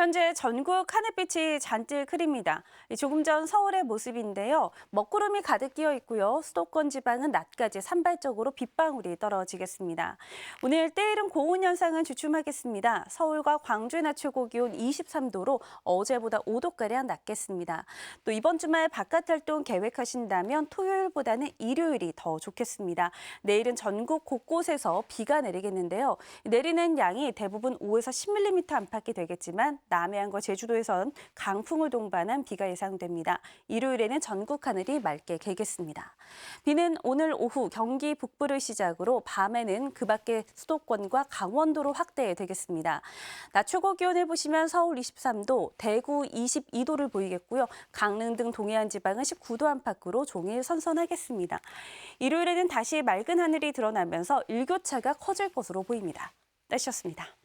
현재 전국 하늘빛이 잔뜩 흐립니다. 조금 전 서울의 모습인데요. 먹구름이 가득 끼어 있고요. 수도권 지방은 낮까지 산발적으로 빗방울이 떨어지겠습니다. 오늘 때이른 고온 현상은 주춤하겠습니다. 서울과 광주의 낮 최고 기온 23도로 어제보다 5도가량 낮겠습니다. 또 이번 주말 바깥 활동 계획하신다면 토요일보다는 일요일이 더 좋겠습니다. 내일은 전국 곳곳에서 비가 내리겠는데요. 내리는 양이 대부분 5에서 10mm 안팎이 되겠지만 남해안과 제주도에선 강풍을 동반한 비가 예상됩니다. 일요일에는 전국 하늘이 맑게 개겠습니다. 비는 오늘 오후 경기 북부를 시작으로 밤에는 그 밖에 수도권과 강원도로 확대되겠습니다. 낮 최고 기온을 보시면 서울 23도, 대구 22도를 보이겠고요. 강릉 등 동해안 지방은 19도 안팎으로 종일 선선하겠습니다. 일요일에는 다시 맑은 하늘이 드러나면서 일교차가 커질 것으로 보입니다. 날씨였습니다.